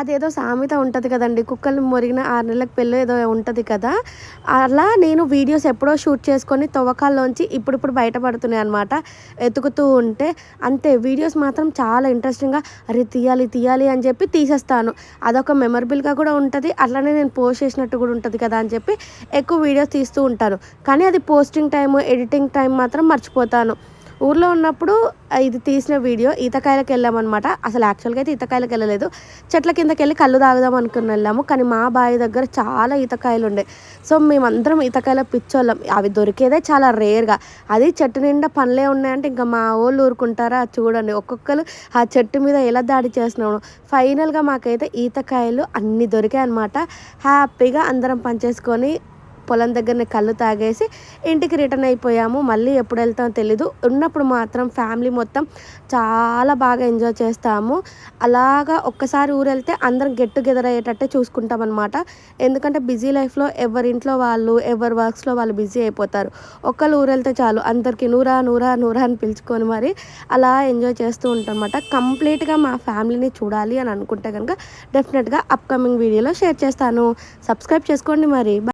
అదేదో సామెత ఉంటుంది కదండి. కుక్కలు మొరిగిన ఆరు నెలలకు పెళ్ళి ఏదో ఉంటుంది కదా. అలా నేను వీడియోస్ ఎప్పుడో షూట్ చేసుకొని తవ్వకాల్లోంచి ఇప్పుడిప్పుడు బయటపడుతున్నాయి అనమాట ఎతుకుతూ ఉంటే అంతే. వీడియోస్ మాత్రం చాలా ఇంట్రెస్టింగ్గా అరే తీయాలి తీయాలి అని చెప్పి తీసేస్తాను. అదొక మెమరబుల్గా కూడా ఉంటుంది. అట్లనే నేను పోస్ట్ చేసినట్టు కూడా ఉంటుంది కదా అని చెప్పి ఎక్కువ వీడియోస్ తీస్తూ ఉంటాను. కానీ అది పోస్టింగ్ టైం ఎడిటింగ్ టైం మాత్రం మర్చిపోతాను. ఊర్లో ఉన్నప్పుడు ఇది తీసిన వీడియో ఈతకాయలకు వెళ్ళామన్నమాట. అసలు యాక్చువల్గా అయితే ఈతకాయలకు వెళ్ళలేదు. చెట్ల కిందకి వెళ్ళి కళ్ళు తాగుదాం అనుకుని వెళ్ళాము. కానీ మా బావి దగ్గర చాలా ఈతకాయలు ఉండే. సో మేమందరం ఈతకాయల పిచ్చోళ్ళం. అవి దొరికేదే చాలా రేర్గా. అది చెట్టు నిండా పనులే ఉన్నాయంటే ఇంకా మా వాళ్ళు ఊరుకుంటారా? చూడండి. ఒక్కొక్కరు ఆ చెట్టు మీద ఎలా దాడి చేస్తున్నాము. ఫైనల్గా మాకైతే ఈతకాయలు అన్నీ దొరికాయి అనమాట హ్యాపీగా అందరం పనిచేసుకొని పొలం దగ్గరనే కళ్ళు తాగేసి ఇంటికి రిటర్న్ అయిపోయాము. మళ్ళీ ఎప్పుడు వెళ్తామో తెలీదు. ఉన్నప్పుడు మాత్రం ఫ్యామిలీ మొత్తం చాలా బాగా ఎంజాయ్ చేస్తాము. అలాగా ఒక్కసారి ఊరు వెళ్తే అందరం గెట్ టుగెదర్ అయ్యేటట్టే చూసుకుంటాం అనమాట ఎందుకంటే బిజీ లైఫ్లో ఎవరి ఇంట్లో వాళ్ళు ఎవరి వర్క్స్లో వాళ్ళు బిజీ అయిపోతారు. ఒక్కళ్ళు ఊరు వెళ్తే చాలు అందరికీ నూరా నూరా నూరా అని పిలుచుకొని మరి అలా ఎంజాయ్ చేస్తూ ఉంటాం అనమాట కంప్లీట్గా మా ఫ్యామిలీని చూడాలి అని అనుకుంటే కనుక డెఫినెట్గా అప్కమింగ్ వీడియోలో షేర్ చేస్తాను. సబ్స్క్రైబ్ చేసుకోండి మరి.